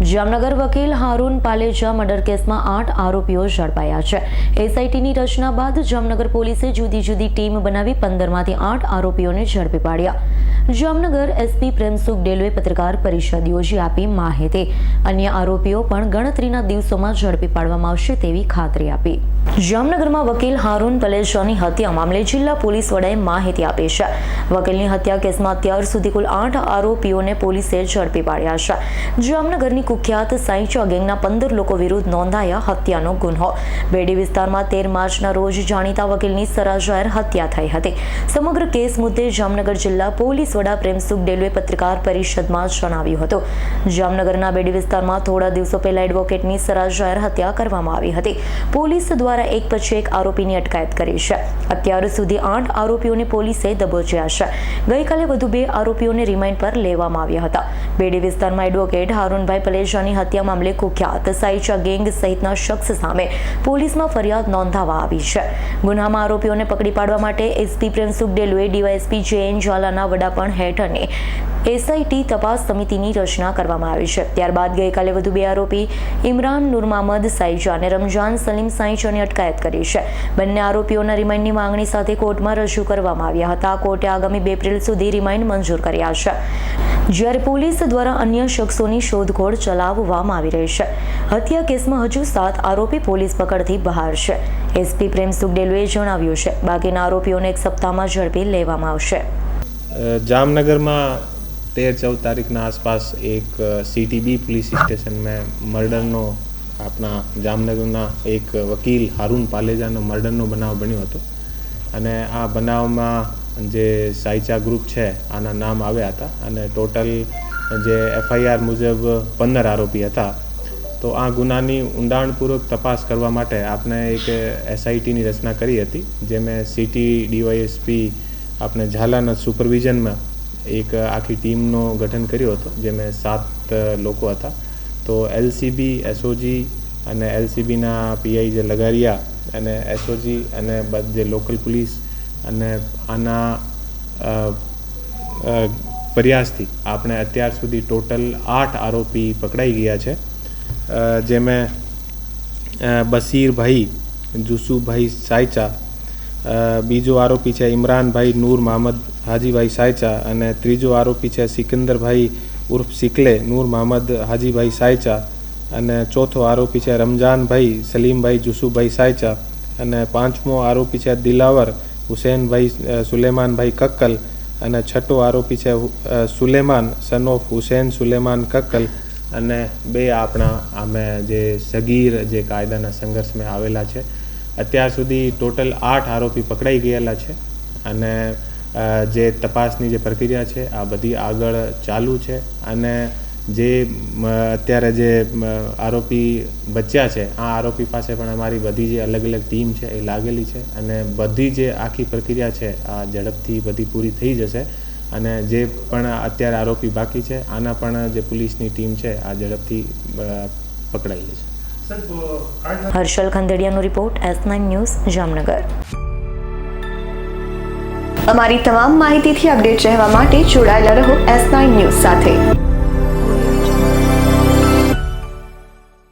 જામનગર વકીલ હારૂન પાલેજા મર્ડર કેસમાં આઠ આરોપીઓ ઝડપાયા છે. એસઆઈટીની રચના બાદ જામનગર પોલીસે જુદી જુદી ટીમ બનાવી પંદરમાંથી આઠ આરોપીઓને ઝડપી પાડ્યા. જામનગર એસપી પ્રેમસુખ ડેલવે પત્રકાર પરિષદ યોજી આપી માહિતી. અન્ય આરોપીઓ પણ ગણતરીના દિવસોમાં ઝડપી પાડવામાં આવશે તેવી ખાતરી આપી. જામનગરમાં વકીલ હારૂન પલેજાની હત્યા મામલે જિલ્લા પોલીસ વડાએ માહિતી આપી છે. વકીલની હત્યા કેસમાં અત્યાર સુધી કુલ આઠ આરોપીઓને પોલીસે ઝડપી પાડ્યા છે. જામનગરની કુખ્યાત સાઈચા ગેંગના પંદર લોકો વિરુદ્ધ નોંધાયા હત્યાનો ગુન્હો. બેડી વિસ્તારમાં તેર માર્ચના રોજ જાણીતા વકીલની સરાજાયર હત્યા થઈ હતી. સમગ્ર કેસ મુદ્દે જામનગર જિલ્લા પોલીસ વડા પ્રેમસુખ ડેલવે પત્રકાર પરિષદમાં જણાવ્યું હતું. જામનગરના બેડી વિસ્તારમાં થોડા દિવસો પહેલા એડવોકેટની સરાજાયર હત્યા કરવામાં આવી હતી. પોલીસ દ્વારા એક પછી એક આરોપીની અટકાયત કરી છે. અત્યાર સુધી આઠ આરોપીઓને પોલીસે દબોચ્યા છે. ગઈકાલે વધુ બે આરોપીઓને રિમાન્ડ પર લેવામાં આવ્યા હતા. બેડી વિસ્તારમાં એડવોકેટ હારૂનભાઈ પલેજાની હત્યા મામલે કુખ્યાત સાઈચા ગેંગ સહિતના શખ્સ સામે પોલીસમાં ફરિયાદ નોંધાવા આવી છે. ગુનામાં આરોપીઓને પકડી પાડવા માટે એસપી પ્રેમસુખ ડેલુએ ડીવાયએસપી જૈન જ્વાલાના વડાપણ હેઠળની એસઆઈટી તપાસ સમિતિની રચના કરવામાં આવી છે. ત્યારબાદ ગઈકાલે વધુ બે આરોપી ઇમરાન નુરમામદ સાઈજા અને રમઝાન સલીમ સાઈજાની અટકાયત કરી છે. બંને આરોપીઓના રિમાન્ડની માંગણી સાથે કોર્ટમાં રજૂ કરવામાં આવ્યા હતા. કોર્ટે આગામી બે એપ્રિલ સુધી રિમાન્ડ મંજૂર કર્યા છે. જ્યારે પોલીસ દ્વારા અન્ય શખ્સોની શોધખોળ ચલાવવામાં આવી રહી છે. હત્યા કેસમાં હજુ સાત આરોપી પોલીસ પકડથી બહાર છે. એસપી પ્રેમ સુગડેલુએ જણાવ્યું છે, બાકીના આરોપીઓને એક સપ્તાહમાં ઝડપી લેવામાં આવશે. જામનગરમાં તેર ચૌદ તારીખના આસપાસ એક સીટીબી પોલીસ સ્ટેશનમાં મર્ડરનો આપણા જામનગરના એક વકીલ હારૂન પાલેજાનો મર્ડરનો બનાવ બન્યો હતો. અને આ બનાવમાં જે સાયચા ગ્રુપ છે, આના નામ આવ્યા હતા અને ટોટલ જે એફઆઈઆર મુજબ પંદર આરોપી હતા. તો આ ગુનાની ઊંડાણપૂર્વક તપાસ કરવા માટે આપણે એક એસઆઈટીની રચના કરી હતી, જે મેં સિટી ડીવાયએસપી આપણે ઝાલાના સુપરવિઝનમાં એક આખી ટીમનો ગઠન કર્યો હતો જેમાં સાત લોકો હતા. તો એલસીબી એસઓજી અને એલસીબીના પીઆઈ જે લગારિયા અને એસઓજી અને જે લોકલ પોલીસ અને આના પ્રયાસથી આપણે અત્યાર સુધી ટોટલ આઠ આરોપી પકડાઈ ગયા છે. જેમાં બસીરભાઈ જુસુભાઈ સાયચા બીજો આરોપી છે ઇમરાનભાઈ નૂર મહમદ હાજીભાઈ સાયચા અને ત્રીજો આરોપી છે સિકંદરભાઈ ઉર્ફ સિકલે નૂર મહમદ હાજીભાઈ સાયચા અને ચોથો આરોપી છે રમજાનભાઈ સલીમભાઈ જુસુભાઈ સાયચા અને પાંચમો આરોપી છે દિલાવર હુસેનભાઈ સુલેમાનભાઈ કક્કલ અને છઠ્ઠો આરોપી છે સુલેમાન સન ઓફ હુસેન સુલેમાન કક્કલ અને બે આપણા આમે જે સગીર, જે કાયદાના સંઘર્ષમાં આવેલા છે. અત્યાર સુધી ટોટલ આઠ આરોપી પકડાઈ ગયેલા છે અને જે તપાસની જે પ્રક્રિયા છે, આ બધી આગળ ચાલુ છે અને જે અત્યારે જે આરોપી બચ્યા છે આ આરોપી પાસે પણ અમારી બધી જે અલગ અલગ ટીમ છે એ લાગેલી છે અને બધી જે આખી પ્રક્રિયા છે આ ઝડપથી બધી પૂરી થઈ જશે અને જે પણ અત્યારે આરોપી બાકી છે આના પણ જે પોલીસની ટીમ છે આ ઝડપથી પકડાયેલી પકડાઈ લેશે Harshal ખંદેડિયાનો report S nine news Jamnagar. અમારી તમામ માહિતીથી અપડેટ રહેવા માટે જોડાયેલા રહો એસ નાઇન ન્યૂઝ સાથે.